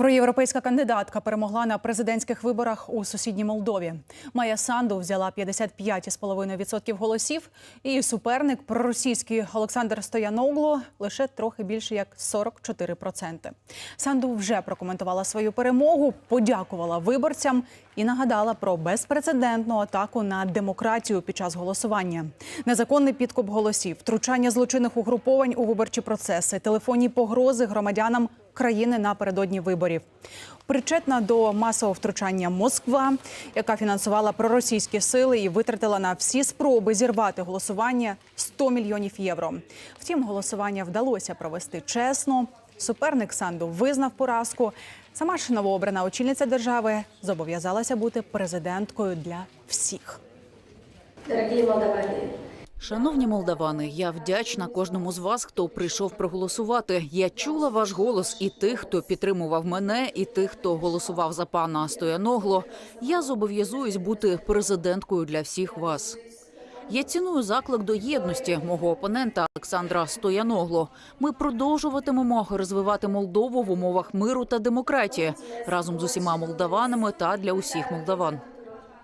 Проєвропейська кандидатка перемогла на президентських виборах у сусідній Молдові. Майя Санду взяла 55,5% голосів. І суперник проросійський Олександр Стояноглу лише трохи більше як 44%. Санду вже прокоментувала свою перемогу, подякувала виборцям і нагадала про безпрецедентну атаку на демократію під час голосування. Незаконний підкуп голосів, втручання злочинних угруповань у виборчі процеси, телефонні погрози громадянам країни напередодні виборів. Причетна до масового втручання Москва, яка фінансувала проросійські сили і витратила на всі спроби зірвати голосування 100 мільйонів євро. Втім, голосування вдалося провести чесно. Суперник Санду визнав поразку. Сама ж новообрана очільниця держави зобов'язалася бути президенткою для всіх. Дорогі молдавани, Шановні молдавани, я вдячна кожному з вас, хто прийшов проголосувати. Я чула ваш голос і тих, хто підтримував мене, і тих, хто голосував за пана Стояногло. Я зобов'язуюсь бути президенткою для всіх вас. Я ціную заклик до єдності мого опонента Олександра Стояногло. Ми продовжуватимемо розвивати Молдову в умовах миру та демократії разом з усіма молдаванами та для усіх молдаван.